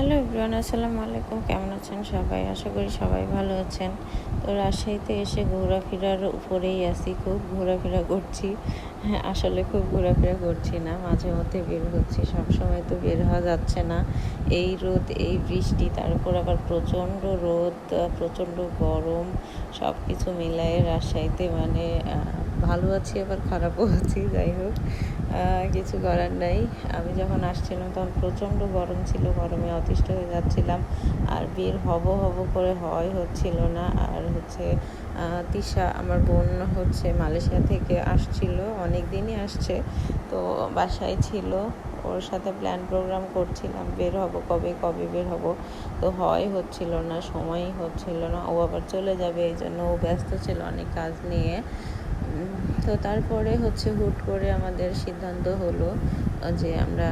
Hello Ibran আসসালামু আলাইকুম। কেমন আছেন সবাই? আশা করি সবাই ভালো আছেন। তো রাজশাহীতে এসে ঘোরাফেরার উপরেই আছি, খুব ঘোরাফেরা করছি। হ্যাঁ আসলে খুব ঘোরাফেরা করছি না, মাঝে মধ্যে বের হচ্ছি। সবসময় তো বের হওয়া যাচ্ছে না। এই রোদ, এই বৃষ্টি, তার উপর আবার প্রচণ্ড রোদ, প্রচণ্ড গরম সব কিছু মিলায়ে রাজশাহীতে মানে ভালো আছি আবার খারাপও আছি, যাই হোক। কিছু করার নাই। আমি যখন আসছিলাম তখন প্রচণ্ড গরম ছিল, গরমে অতিষ্ঠ হয়ে যাচ্ছিলাম। আর বের হব হব করে হয় হচ্ছিল না। আর হচ্ছে তিশা আমার বোন হচ্ছে মালয়েশিয়া থেকে আসছিল অনেক দিনই আসছে। তো বাসায় ছিল, ওর সাথে প্ল্যান প্রোগ্রাম করছিলাম, বের হব কবে কবে বের হব। তো হয় হচ্ছিল না, সময়ই হচ্ছিল না। ও আবার চলে যাবে, এই জন্য ও ব্যস্ত ছিল অনেক কাজ নিয়ে। তো তারপরে হচ্ছে হুট করে আমাদের সিদ্ধান্ত হলো যে আমরা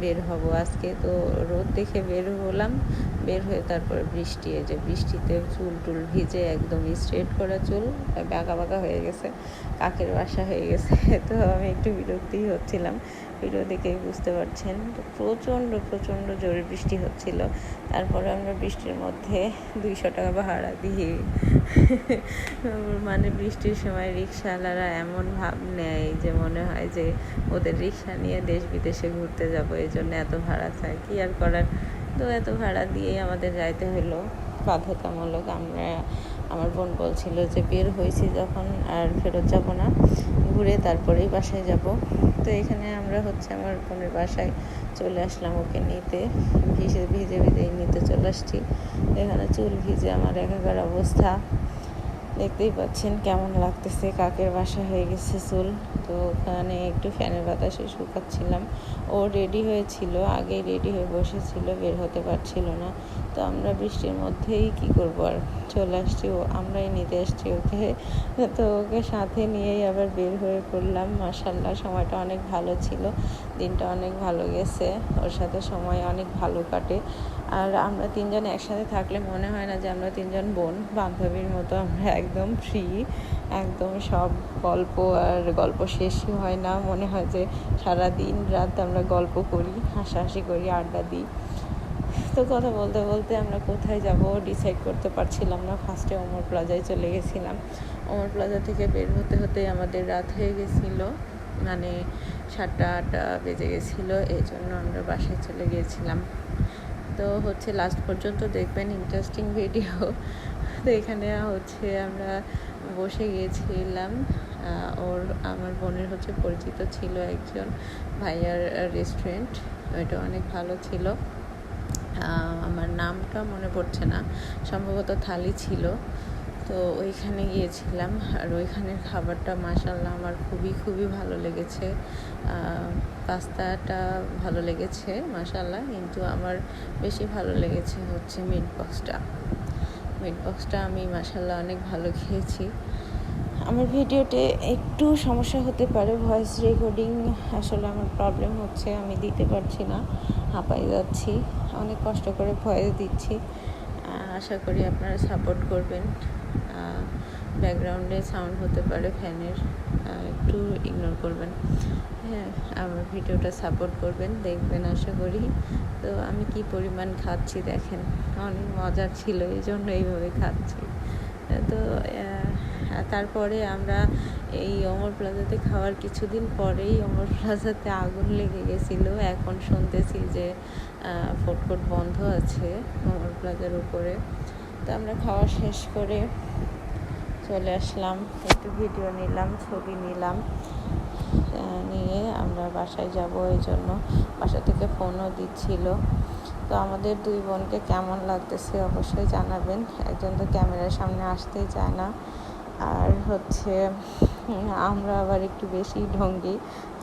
বের হব আজকে। তো রোদ দেখে বের হলাম। বের হয়ে তারপরে বৃষ্টি, এই যে বৃষ্টিতে চুল টুল ভিজে একদম স্ট্রেট করা চুল বাঁকা বাঁকা হয়ে গেছে, কাকের বাসা হয়ে গেছে। তো আমি একটু বিরক্তি হচ্ছিলাম, ভিডিও দেখেই বুঝতে পারছেন। তো প্রচণ্ড প্রচণ্ড জোরে বৃষ্টি হচ্ছিল। তারপরে আমরা বৃষ্টির মধ্যে দুইশো টাকা ভাড়া দিয়ে মানে বৃষ্টির সময় রিক্সাওয়ালারা এমন ভাব নেয় যে মনে হয় যে ওদের রিক্সা নিয়ে দেশ বিদেশে ঘুরতে যাব এই জন্য এত ভাড়া চায় কি আর করার? তো এত ভাড়া দিয়েই আমাদের যাইতে হলো বাধ্যতামূলক আমরা, আমার বোন বলছিল যে বের হয়েছি যখন আর ফেরত যাব না, ঘুরে তারপরেই বাসায় যাব। তো এখানে আমরা হচ্ছে আমার বোনের বাসায় চলে আসলাম ওকে নিতে। ভিজে ভিজে, ভিজেই নিতে চলে আসছি। এখানে চুল ভিজে আমার একাকার অবস্থা। দেখতেই পাচ্ছেন কেমন লাগতেছে, কাকের বাসা হয়ে গেছে চুল। তো ওখানে একটু ফ্যানের বাতাসে শুকাচ্ছিলাম। ও রেডি হয়েছিল, আগেই রেডি হয়ে বসেছিল, বের হতে পারছিল না। তো আমরা বৃষ্টির মধ্যেই কি করব আর? চলে আসছি ও, আমরাই নিতে আসছি ওকে। তো ওকে সাথে নিয়েই আবার বের হয়ে পড়লাম। মাসাল্লাহ সময়টা অনেক ভালো ছিল। দিনটা অনেক ভালো গেছে। ওর সাথে সময় অনেক ভালো কাটে। আর আমরা তিনজন একসাথে থাকলে মনে হয় না যে আমরা তিনজন বোন, বান্ধবীর মতো আমরা একদম ফ্রি একদম সব গল্প আর গল্প শেষই হয় না। মনে হয় যে সারা দিন রাত আমরা গল্প করি, হাসাহাসি করি, আড্ডা দিই। তো কথা বলতে বলতে আমরা কোথায় যাব ডিসাইড করতে পারছিলাম না। ফার্স্টে অমর প্লাজায় চলে গেছিলাম। অমর প্লাজা থেকে বের হতে হতে আমাদের রাত হয়ে গেছিল মানে সাতটা আটটা বেজে গেছিল। এই জন্য আমরা বাসায় চলে গিয়েছিলাম তো হচ্ছে লাস্ট পর্যন্ত দেখবেন ইন্টারেস্টিং ভিডিও তো এখানে হচ্ছে আমরা বসে গিয়েছিলাম ওর, আমার বোনের হচ্ছে পরিচিত ছিল একজন ভাইয়ার রেস্টুরেন্ট ওইটা অনেক ভালো ছিল। আমার নামটা মনে পড়ছে না, সম্ভবত থালি ছিল। তো ওইখানে গিয়েছিলাম আর ওইখানের খাবারটা মাসাল্লাহ আমার খুবই খুবই ভালো লেগেছে। পাস্তাটা ভালো লেগেছে মাসাল্লাহ কিন্তু আমার বেশি ভালো লেগেছে হচ্ছে মিট বক্সটা। মিট বক্সটা আমি মাসাল্লাহ অনেক ভালো খেয়েছি। আমার ভিডিওতে একটু সমস্যা হতে পারে, ভয়েস রেকর্ডিং আসলে আমার প্রবলেম হচ্ছে, আমি দিতে পারছি না হাঁপাই যাচ্ছি, অনেক কষ্ট করে ভয়েস দিচ্ছি। আশা করি আপনারা সাপোর্ট করবেন। ব্যাকগ্রাউন্ডে সাউন্ড হতে পারে ফ্যানের একটু ইগনোর করবেন। হ্যাঁ আমার ভিডিওটা সাপোর্ট করবেন, দেখবেন, আশা করি। তো আমি কি পরিমাণ খাচ্ছি দেখেন, অনেক মজা ছিল এই জন্য এইভাবে খাচ্ছি। তো তারপরে আমরা এই অমর প্লাজাতে খাওয়ার কিছুদিন পরেই অমর প্লাজাতে আগুন লেগে গেছিল। এখন শুনতেছি যে ফুটফুট বন্ধ আছে অমর প্লাজার উপরে। তো আমরা খাওয়া শেষ করে চলে আসলাম। একটু ভিডিও নিলাম, ছবি নিলাম নিয়ে আমরা বাসায় যাব এই জন্য। বাসা থেকে ফোনও দিচ্ছিল। তো আমাদের দুই বোনকে কেমন লাগতেছে অবশ্যই জানাবেন। একজন তো ক্যামেরার সামনে আসতেই চায় না। আর হচ্ছে আমরা আবার একটু বেশি ঢঙ্গি।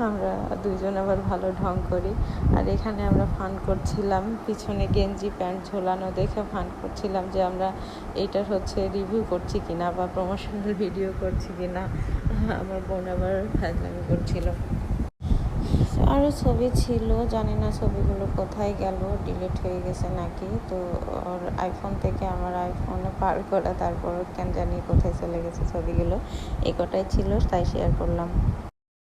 আমরা দুজন আবার ভালো ঢং করি। আর এখানে আমরা ফান করছিলাম, পিছনে গেঞ্জি প্যান্ট ঝোলানো দেখে ফান করছিলাম যে আমরা এইটার হচ্ছে রিভিউ করছি কিনা বা প্রমোশনাল ভিডিও করছি কিনা। আমার বোন আবার ফ্যাজলামি করছিল। আরও ছবি ছিল, জানি না ছবিগুলো কোথায় গেল ডিলিট হয়ে গেছে নাকি? তো ওর আইফোন থেকে আমার আইফোনে পার করা তারপর কেন জানি কোথায় চলে গেছে ছবিগুলো। এই কটাই ছিল, তাই শেয়ার করলাম।